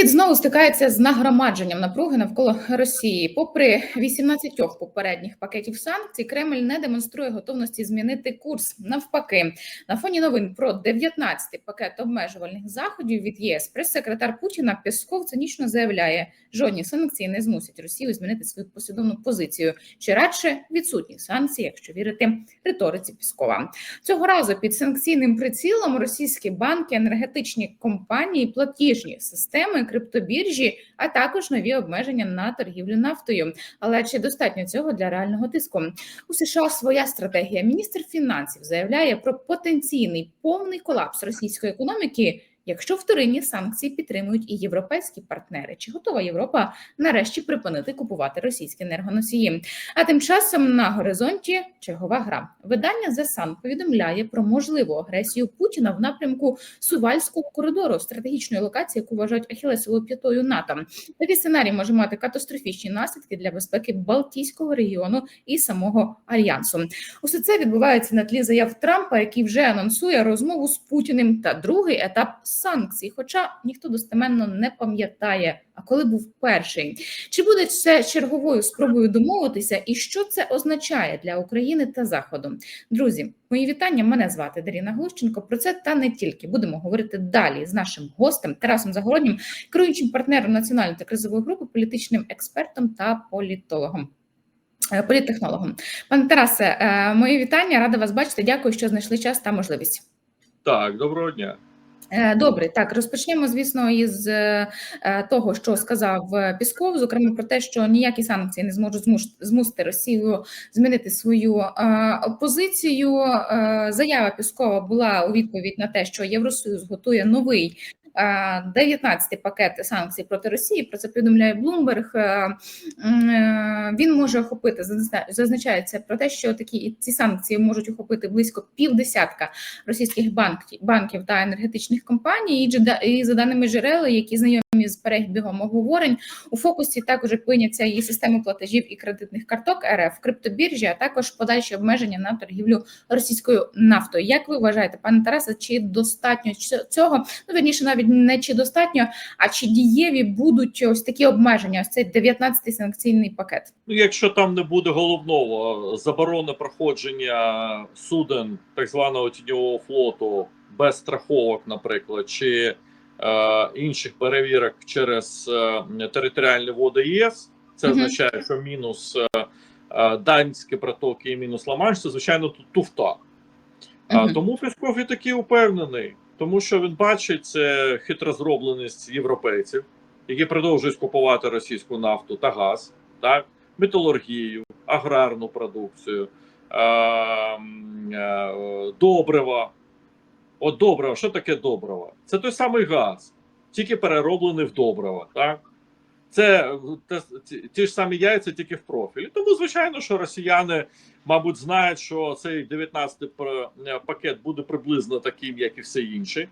Світ знову стикається з нагромадженням напруги навколо Росії. Попри 18 попередніх пакетів санкцій, Кремль не демонструє готовності змінити курс. Навпаки, на фоні новин про 19-й пакет обмежувальних заходів від ЄС прес-секретар Путіна Песков цинічно заявляє, жодні санкції не змусять Росію змінити свою послідовну позицію, чи радше відсутні санкції, якщо вірити риториці Піскова. Цього разу під санкційним прицілом російські банки, енергетичні компанії, платіжні системи, криптобіржі, а також нові обмеження на торгівлю нафтою. Але чи достатньо цього для реального тиску? У США своя стратегія. Міністр фінансів заявляє про потенційний повний колапс російської економіки. Якщо вторинні санкції підтримують і європейські партнери, чи готова Європа нарешті припинити купувати російські енергоносії? А тим часом на горизонті чергова гра видання The Sun повідомляє про можливу агресію Путіна в напрямку Сувальського коридору, стратегічної локації, яку вважають ахілесовою п'ятою НАТО. Такий сценарій може мати катастрофічні наслідки для безпеки Балтійського регіону і самого альянсу. Усе це відбувається на тлі заяв Трампа, який вже анонсує розмову з Путіним та другий етап санкцій. Хоча ніхто достеменно не пам'ятає, а коли був перший. Чи буде це черговою спробою домовитися, і що це означає для України та Заходу? Друзі, мої вітання. Мене звати Даріна Глущенко. Про це та не тільки будемо говорити далі з нашим гостем Тарасом Загороднім, керуючим партнером національної та кризової групи, політичним експертом та політологом. е, Політтехнологом. Пане Тарасе, е, мої вітання, рада вас бачити. Дякую, що знайшли час та можливість. Так, доброго дня. Е, Добре, так розпочнемо, звісно, із е, того, що сказав е, Пісков, зокрема про те, що ніякі санкції не зможуть змусити Росію змінити свою е, позицію. Е, Заява Піскова була у відповідь на те, що Євросоюз готує новий. Е, 19-й пакет санкцій проти Росії. Про це повідомляє Блумберг. Е, е, Він може охопити зазначається про те, що такі ці санкції можуть охопити близько півдесятка російських банків, банків та енергетичних компаній. І за даними джерел, які знайомі з перебігом обговорень, у фокусі також опиняться і системи платежів і кредитних карток РФ, криптобіржі, а також подальші обмеження на торгівлю російською нафтою. Як ви вважаєте, пане Тарасе, чи достатньо цього? Ну верніше, навіть не чи достатньо, а чи дієві будуть ось такі обмеження? Ось цей 19-й санкційний пакет? Ну, якщо там не буде головного заборони проходження суден так званого тіньового флоту без страховок, наприклад, чи інших перевірок через е, територіальні води ЄС, це означає, що мінус е, е, данські протоки і мінус Ла-Манш, це звичайно тут туфта. А, тому Песков і такий упевнений, тому що він бачить це хитрозробленість європейців, які продовжують купувати російську нафту та газ, так, металургію, аграрну продукцію, е, м, е, добрива. От добрива, що таке добрива? Це той самий газ, тільки перероблений в добрива. Так? Це те, ті, ж самі яйця, тільки в профілі. Тому, звичайно, що росіяни, мабуть, знають, що цей 19-й е, пакет буде приблизно таким, як і все інші.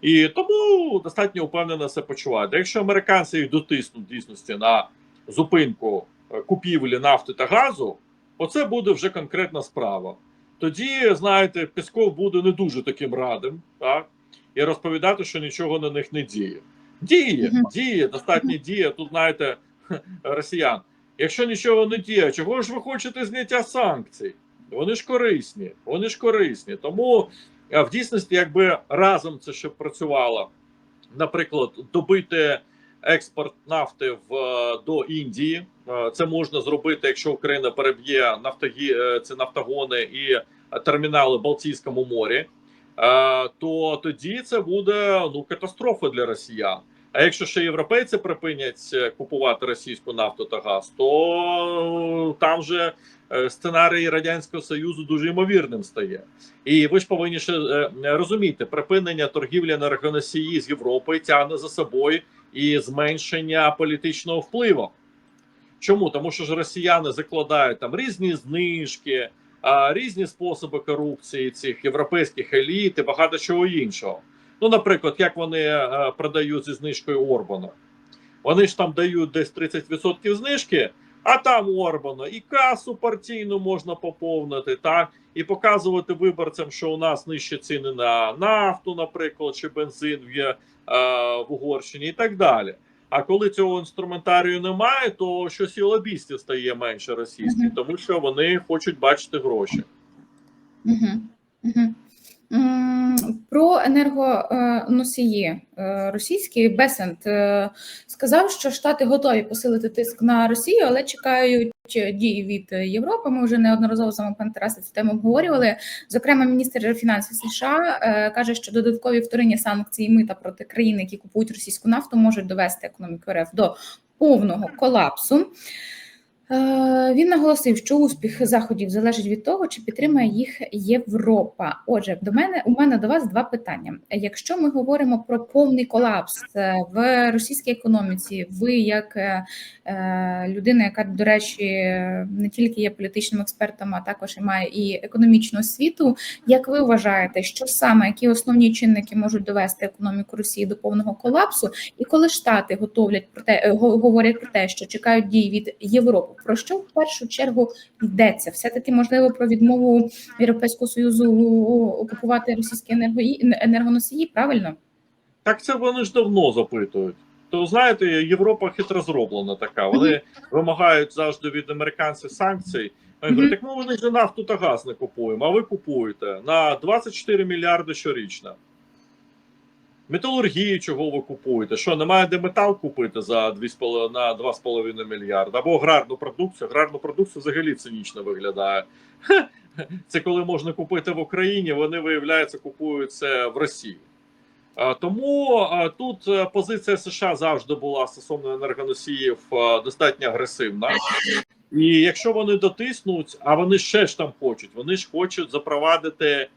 І тому достатньо впевнено себе почувають. Якщо американці їх дотиснуть дійсності на зупинку е, купівлі нафти та газу, оце буде вже конкретна справа. Тоді, знаєте, Песков буде не дуже таким радим, так? І розповідати, що нічого на них не діє. Діє, діє, достатньо діє. Тут, знаєте, росіян. Якщо нічого не діє, чого ж ви хочете зняття санкцій? Вони ж корисні, вони ж корисні. Тому е, в дійсності, якби разом це ще працювало, наприклад, добити експорт нафти в е, до Індії. Е, Це можна зробити, якщо Україна переб'є нафтогі, це нафтогони і термінали в Балтійському морі. е, То тоді це буде ну катастрофа для росіян. А якщо ще європейці припинять е, купувати російську нафту та газ, то там же сценарій радянського союзу дуже ймовірним стає. І ви ж повинні ще розуміти, припинення торгівлі енергоносії з Європою тягне за собою і зменшення політичного впливу. Чому? Тому що ж росіяни закладають там різні знижки, різні способи корупції цих європейських еліт і багато чого іншого. Ну, наприклад, як вони е, продають зі знижкою Орбану. Вони ж там дають десь 30% знижки, а там Орбана і касу партійну можна поповнити, так, і показувати виборцям, що у нас нижчі ціни на нафту, наприклад, чи бензин в, є, е, в Угорщині, і так далі. А коли цього інструментарію немає, то щось і лобістів стає менше російських, тому що вони хочуть бачити гроші. Угу. Угу. Про енергоносії е, російські Бесент е, сказав, що Штати готові посилити тиск на Росію, але чекають дій від Європи. Ми вже неодноразово з пан Тарасе цю тему обговорювали. Зокрема, міністр фінансів США е, каже, що додаткові вторинні санкції мита проти країн, які купують російську нафту, можуть довести економіку РФ до повного колапсу. Е, Він наголосив, що успіх заходів залежить від того, чи підтримає їх Європа. Отже, до мене у мене до вас два питання. Якщо ми говоримо про повний колапс е, в російській економіці, ви як е, людина, яка до речі не тільки є політичним експертом, а також і має і економічну освіту. Як ви вважаєте, що саме які основні чинники можуть довести економіку Росії до повного колапсу? І коли Штати готовлять про те, говорять про те, що чекають дій від Європи, про що в першу чергу йдеться? Все таки можливо про відмову Європейського союзу окупувати російські енергоносії? Правильно? Так це вони ж давно запитують. То знаєте, Європа хитро зроблена така. Вони вимагають завжди від американців санкцій. Вони говорять, так ми вони ж нафту та газ не купуємо, а ви купуєте на 24 мільярди щорічно. Металургію, чого ви купуєте? Що немає де метал купити за 2,5 на 2,5 мільярда? Або аграрну продукцію. Аграрну продукцію взагалі цинічно виглядає. Це коли можна купити в Україні, вони виявляється купують це в Росії. Тому тут е, позиція США завжди була стосовно енергоносіїв достатньо агресивна. І якщо вони дотиснуть, а вони ще ж там хочуть, вони ж хочуть запровадити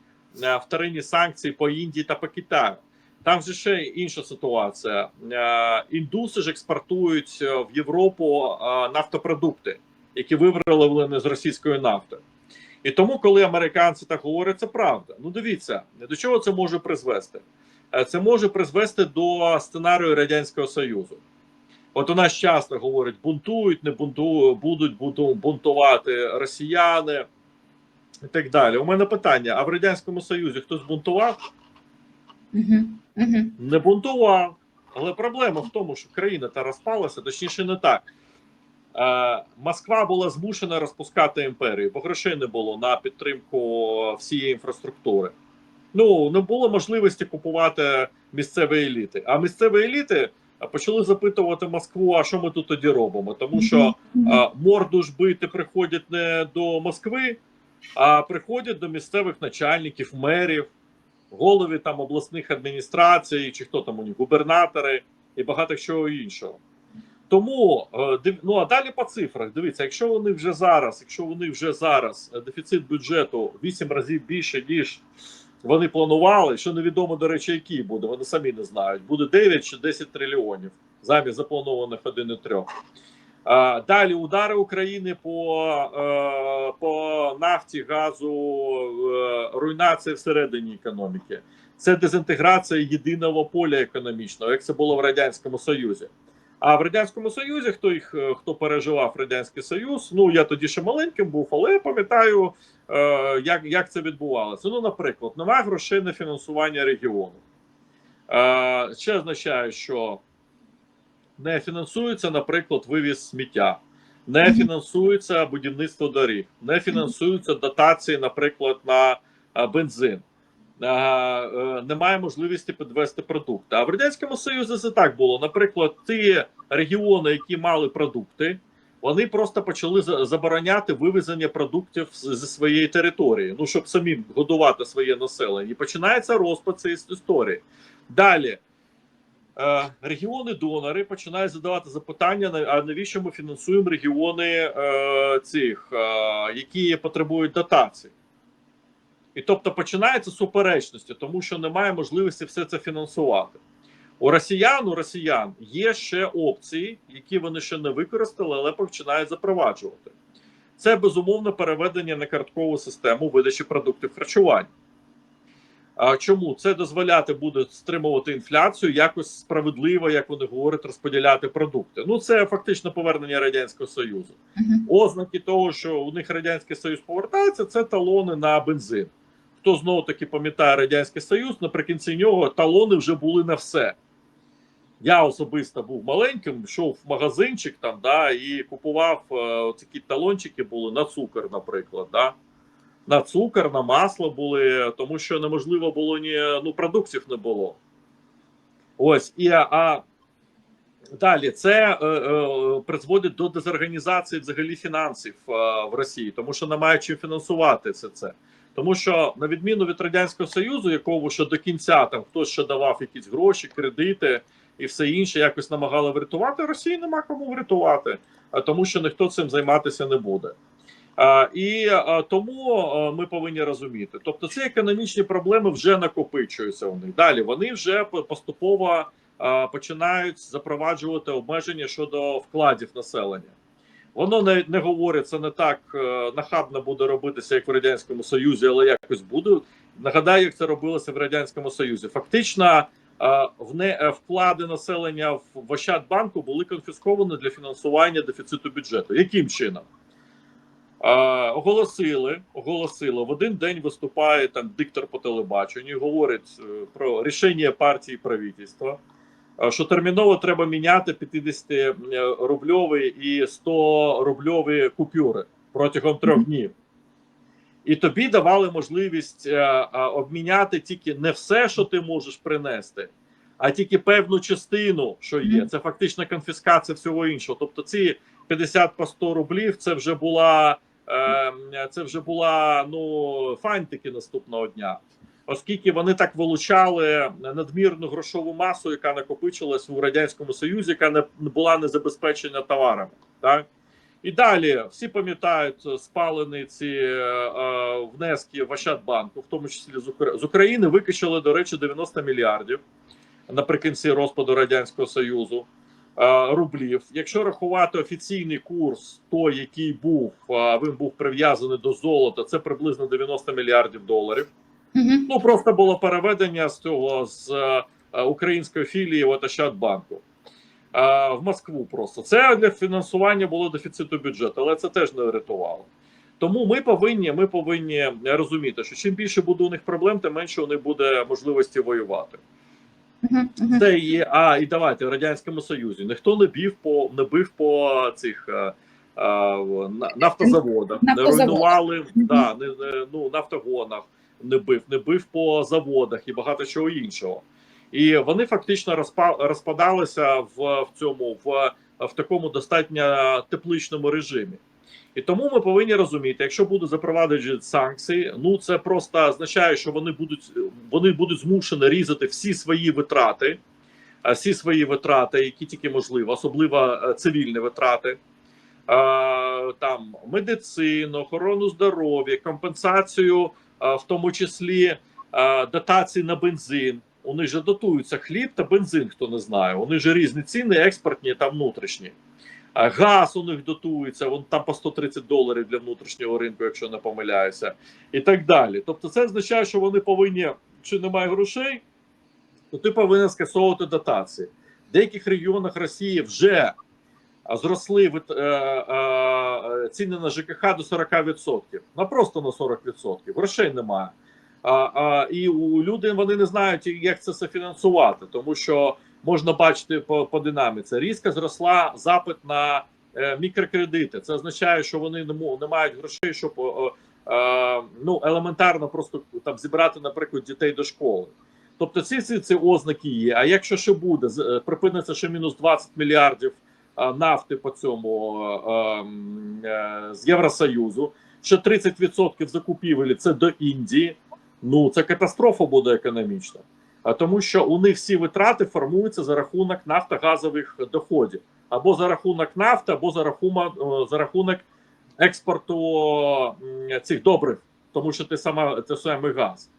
е, вторинні санкції по Індії та по Китаю. Там же ще інша ситуація. Е, Індуси ж експортують е, в Європу е, нафтопродукти, які виврали з російської нафти. І тому, коли американці так говорять, це правда. Ну дивіться, до чого це може призвести. Це може призвести до сценарію Радянського Союзу. От у нас часто говорять: бунтують, не бунтують, будуть бунту- бунтувати росіяни і так далі. У мене питання: а в Радянському Союзі хтось бунтував? Угу. Угу. Не бунтував. Але проблема в тому, що країна та розпалася, точніше, не так. Е, Москва була змушена розпускати імперію, бо грошей не було на підтримку всієї інфраструктури. Ну не було можливості купувати місцеві еліти. А місцеві еліти почали запитувати Москву: а що ми тут тоді робимо? Тому що а, морду ж бити приходять не до Москви, а приходять до місцевих начальників, мерів, голові там обласних адміністрацій, чи хто там у них, губернатори і багато чого іншого. Тому е, ну а далі по цифрах. Дивіться, якщо вони вже зараз, якщо вони вже зараз е, дефіцит бюджету 8 разів більше, ніж вони планували, що невідомо, до речі, який буде, вони самі не знають. Буде 9 чи 10 трильйонів замість запланованих 1,3. А, Далі удари України по, е, по нафті, газу, е, руйнація всередині економіки. Це дезінтеграція єдиного поля економічного, як це було в Радянському Союзі. А в Радянському Союзі, хто їх е, хто переживав Радянський Союз, ну я тоді ще маленьким був, але я пам'ятаю, е, як, як це відбувалося. Ну, наприклад, немає грошей на фінансування регіону. Е, Це означає, що не фінансується, наприклад, вивіз сміття, не фінансується будівництво доріг, не фінансуються дотації, наприклад, на бензин. Е, Немає можливості підвести продукти. А в радянському союзі це так було. Наприклад, ті регіони, які мали продукти, вони просто почали забороняти вивезення продуктів зі своєї території, ну щоб самі годувати своє населення. І починається розпад цієї історії. Далі е, регіони-донори починають задавати запитання: а навіщо ми фінансуємо регіони е, цих, е, які потребують дотацій? І тобто починаються суперечності, тому що немає можливості все це фінансувати. У росіян, у росіян є ще опції, які вони ще не використали, але починають запроваджувати. Це безумовно переведення на карткову систему видачі продуктів харчування. А чому це дозволяти буде стримувати інфляцію, якось справедливо, як вони говорять, розподіляти продукти? Ну це фактично повернення радянського союзу. Мгм. Ознаки того, що у них радянський союз повертається, це талони на бензин. Хто знову таки пам'ятає радянський союз, наприкінці нього талони вже були на все. Я особисто був маленьким, йшов в магазинчик там, да, і купував е, такі талончики були на цукор, наприклад. Да. На цукор, на масло були, тому що неможливо було ні ну, продуктів не було. Ось і а далі це е, е, призводить до дезорганізації взагалі фінансів е, в Росії, тому що немає чим фінансувати це. це. Тому що на відміну від радянського союзу, якого ще до кінця там хтось ще давав якісь гроші, кредити і все інше, якось намагали врятувати. Росії нема кому врятувати, а тому що ніхто цим займатися не буде. А, і тому ми повинні розуміти, тобто ці економічні проблеми вже накопичуються у них. Далі вони вже по- поступово починають запроваджувати обмеження щодо вкладів населення. Воно не, не говориться не так е, нахабно буде робитися, як в радянському союзі, але якось буде. Нагадаю, як це робилося в радянському союзі. Фактично, е, вне е, вклади населення в в Ощадбанку були конфісковані для фінансування дефіциту бюджету. Яким чином? Е, оголосили, оголосили в один день виступає там диктор по телебаченню, говорить е, про рішення партії правительства, е, що терміново треба міняти 50 рубльові і 100 рубльові купюри протягом трьох днів. І тобі давали можливість обміняти тільки не все, що ти можеш принести, а тільки певну частину, що є. Це фактично конфіскація всього іншого. Тобто, ці 50 по 100 рублів це вже була це вже була ну фантики наступного дня, оскільки вони так вилучали надмірну грошову масу, яка накопичилась у радянському союзі, яка не була не забезпечена товарами. Так і далі всі пам'ятають е, спалені ці е, е, внески в Ощадбанку, в тому числі з України. з України викачали, до речі, 90 мільярдів наприкінці розпаду радянського союзу рублів. Якщо рахувати офіційний курс, той який був, е, він був прив'язаний до золота, це приблизно 90 мільярдів доларів. Мгм. Ну просто було переведення з цього з е, української філії е, в Москву. Просто це для фінансування було дефіциту бюджету, але це теж не врятувало. Тому ми повинні, ми повинні розуміти, що чим більше буде у них проблем, тим менше у них буде можливості воювати. Це є. А і давайте в радянському союзі ніхто не бив по не бив по цих е, е, на- нафтозаводах, не руйнували да, не, не, ну, нафтогонах, не бив, не бив по заводах і багато чого іншого. І вони фактично розпа, розпадалися в, в цьому в, в такому достатньо тепличному режимі. І тому ми повинні розуміти, якщо будуть запроваджені санкції, ну це просто означає, що вони будуть вони будуть змушені різати всі свої витрати, всі свої витрати, які тільки можливо, особливо е, цивільні витрати, там медицину, охорону здоров'я, компенсацію, в тому числі дотації на бензин. Них же дотуються хліб та бензин, хто не знає. Них же різні ціни, експортні та внутрішні. Газ у них дотується, вон там по 130 доларів для внутрішнього ринку, якщо не помиляюся, і так далі. Тобто, це означає, що вони повинні, чи немає грошей, то ти повинен скасовувати дотації. В деяких регіонах Росії вже зросли е, е, ціни на ЖКХ до 40%. На просто на 40%. Грошей немає. А, а, і у люди вони не знають, як це все фінансувати, тому що можна бачити по, по динаміці. Різко зросла запит на е, мікрокредити. Це означає, що вони не, не мають грошей, щоб е, е, ну, елементарно просто там зібрати, наприклад, дітей до школи. Тобто ці, ці, ці ознаки є. А якщо ще буде, е, припиниться ще мінус 20 мільярдів е, нафти по цьому е, ем, е, з Євросоюзу, ще 30% закупівель це до Індії. Ну це катастрофа буде економічна. Тому, що у них всі витрати формуються за рахунок нафтогазових доходів, або за рахунок нафти, або за рахунок е, за рахунок експорту цих добрив, тому що ти сама це саме газ.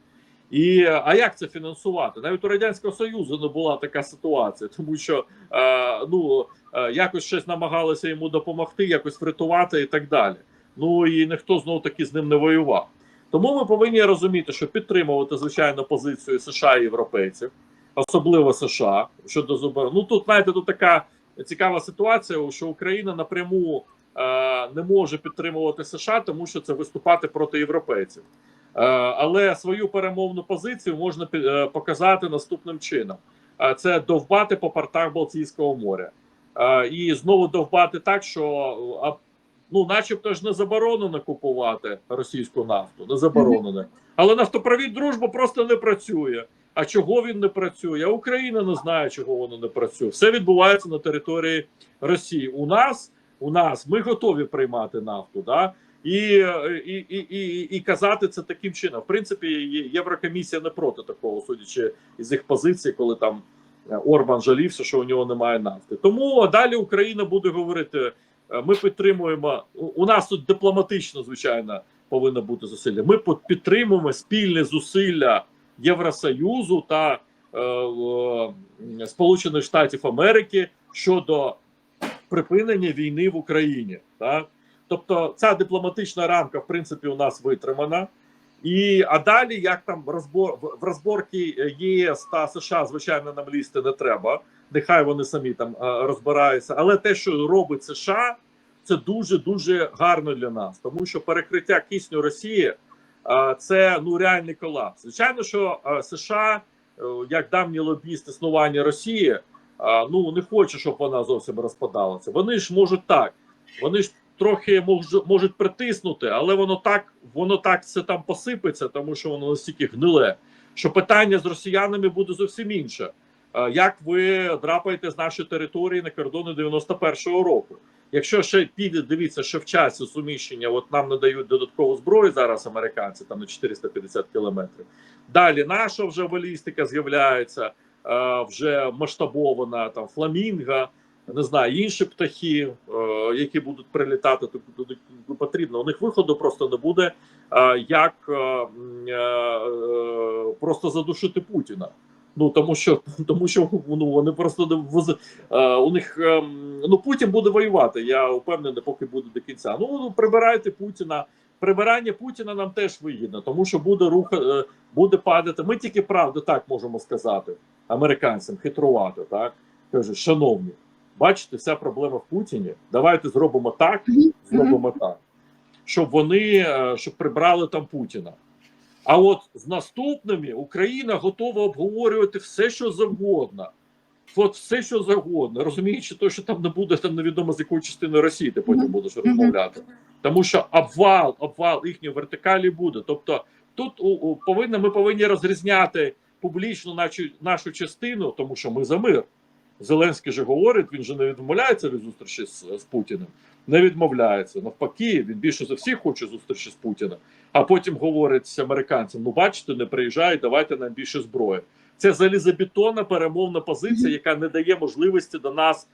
І а як це фінансувати? Навіть у радянського союзу не була така ситуація, тому що е, ну е, якось щось намагалися йому допомогти, якось врятувати і так далі. Ну і ніхто знов таки з ним не воював. Тому ми повинні розуміти, що підтримувати звичайно позицію США і європейців, особливо США щодо зубер. Ну тут знаєте, тут така цікава ситуація, що Україна напряму е, не може підтримувати США, тому що це виступати проти європейців. Е, але свою перемовну позицію можна е, показати наступним чином: Е, це довбати по портах Балтійського моря. Е, і знову довбати так, що ну, начебто ж не заборонено купувати російську нафту, не заборонено. Але нафтопровід дружба просто не працює. А чого він не працює? А Україна не знає, чого воно не працює. Все відбувається на території Росії. У нас у нас ми готові приймати нафту, да і, і, і, і, і казати це таким чином. В принципі, Єврокомісія не проти такого, судячи із їх позицій, коли там е, Орбан жалівся, що у нього немає нафти. Тому далі Україна буде говорити: ми підтримуємо. У нас тут дипломатично, звичайно, повинно бути зусилля. Ми підтримуємо спільне зусилля Євросоюзу та е, е, Сполучених Штатів Америки щодо припинення війни в Україні. Так? Тобто, ця дипломатична рамка, в принципі, у нас витримана. І а далі, як там розбор в розборки е, ЄС та США, звичайно, нам лізти не треба. Нехай вони самі там е, розбираються. Але те, що робить США, це дуже дуже гарно для нас, тому що перекриття кисню Росії це ну реальний колапс. Звичайно, що США, е, як давній лобіст існування Росії, ну не хоче, щоб вона зовсім розпадалася. Вони ж можуть так, вони ж трохи мож- можуть притиснути, але воно так, воно так все там посипеться, тому що воно настільки гниле. Що питання з росіянами буде зовсім інше. Як ви драпаєте з нашої території на кордони 91-го року? Якщо ще піде, дивіться, що в часі суміщення, от нам надають додаткову зброю зараз американці там на 450 кілометрів. Далі наша вже балістика з'являється, е, вже масштабована там фламінга, не знаю, інші птахи, е, які будуть прилітати, ну, потрібно. У них виходу просто не буде, е, як просто задушити Путіна. Ну тому що тому що ну вони просто не воз- е, у них ем, ну Путін буде воювати. Я впевнений, поки буде до кінця. Ну прибирайте Путіна. Прибирання Путіна нам теж вигідно, тому що буде рух, е, буде падати. Ми тільки правду так можемо сказати американцям, хитрувати. Так каже, шановні, бачите, вся проблема в Путіні. Давайте зробимо так, зробимо так, щоб вони е, щоб прибрали там Путіна. А от з наступними Україна готова обговорювати все, що завгодно. От все, що завгодно, розуміючи, то, що там не буде там невідомо з якої частини Росії, ти потім будеш розмовляти. Тому що обвал, обвал їхньої вертикалі буде. Тобто, тут у, у, повинна, ми повинні розрізняти публічно нашу, нашу частину, тому що ми за мир. Зеленський же говорить, він же не відмовляється від зустрічі з, з Путіним. Не відмовляється. Навпаки, він більше за всіх хоче зустрічі з Путіним. А потім говорить з американцям: ну бачите, не приїжджають, давайте нам більше зброї. Це залізобетонна перемовна позиція, яка не дає можливості до нас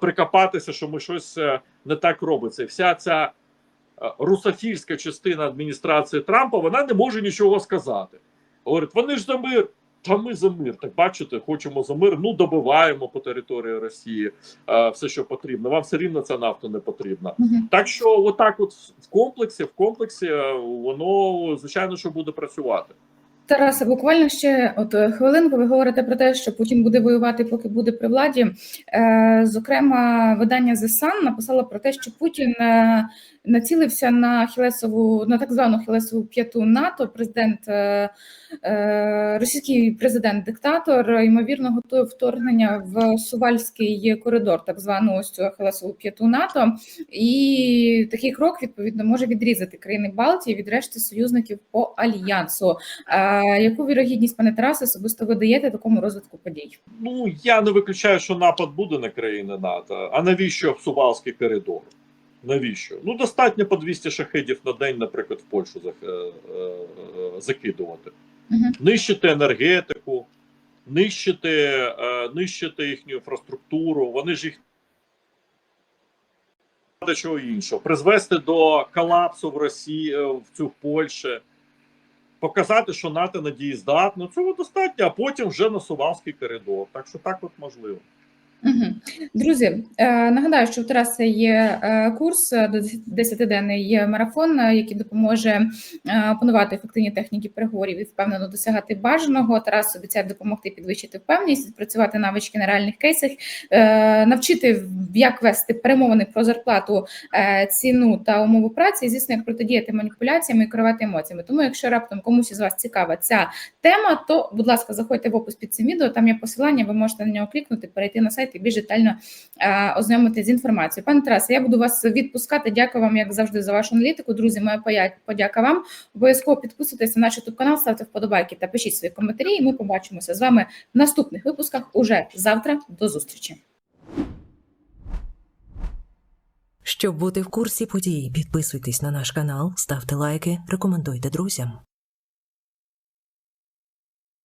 прикопатися, що ми щось е, не так робиться. І Вся ця е, русофільська частина адміністрації Трампа вона не може нічого сказати. Говорить, вони ж за мир. Та ми за мир. Так бачите, хочемо за мир. Ну добиваємо по території Росії е, все, що потрібно. Вам все рівно ця нафта не потрібна. Мгм. Так що, отак, от в комплексі, в комплексі, е, воно звичайно, що буде працювати. Тарасе, буквально ще от е, хвилинку. Ви говорите про те, що Путін буде воювати, поки буде при владі. Е, зокрема, видання The Sun написало про те, що Путін е, націлився на хілесову, на так звану хілесову п'яту НАТО. Президент е, е, російський президент-диктатор ймовірно готує вторгнення в Сувальський коридор, так звану ось цю хілесову п'яту НАТО. І такий крок відповідно може відрізати країни Балтії від решти союзників по альянсу. Е, яку вірогідність, пане Тарасе, особисто ви даєте такому розвитку подій? Ну я не виключаю, що напад буде на країни НАТО. А навіщо Сувалський коридор? Навіщо? Ну достатньо по 200 шахедів на день, наприклад, в Польщу е, е, закидувати. Мгм. Нищити енергетику, нищити, е, нищити їхню інфраструктуру. Вони ж їх до чого іншого, призвести до колапсу в Росії в цю Польщі, показати, що НАТО надієздатно. Цього достатньо, а потім вже на Сувалський коридор. Так що так от можливо. Друзі, е, нагадаю, що в Тараса є е, курс е, до 10-денний марафон, який допоможе опанувати ефективні техніки переговорів і впевнено досягати бажаного. Тарас обіцяє допомогти підвищити впевненість, відпрацювати навички на реальних кейсах, навчити як вести перемовини про зарплату, ціну та умови праці, і, звісно, як протидіяти маніпуляціям і керувати емоціями. Тому, якщо раптом комусь із вас цікава ця тема, то, будь ласка, заходьте в опис під цим відео. Там є посилання, ви можете на нього клікнути, перейти на сайт і більш детально е, ознайомитись з інформацією. Пане Тарасе, я буду вас відпускати. Дякую вам, як завжди, за вашу аналітику. Друзі, моя подяка вам. Обов'язково підписуйтесь на наш youtube канал, ставте вподобайки та пишіть свої коментарі. І ми побачимося з вами в наступних випусках уже завтра. До зустрічі. Щоб бути в курсі подій, підписуйтесь на наш канал, ставте лайки, рекомендуйте друзям.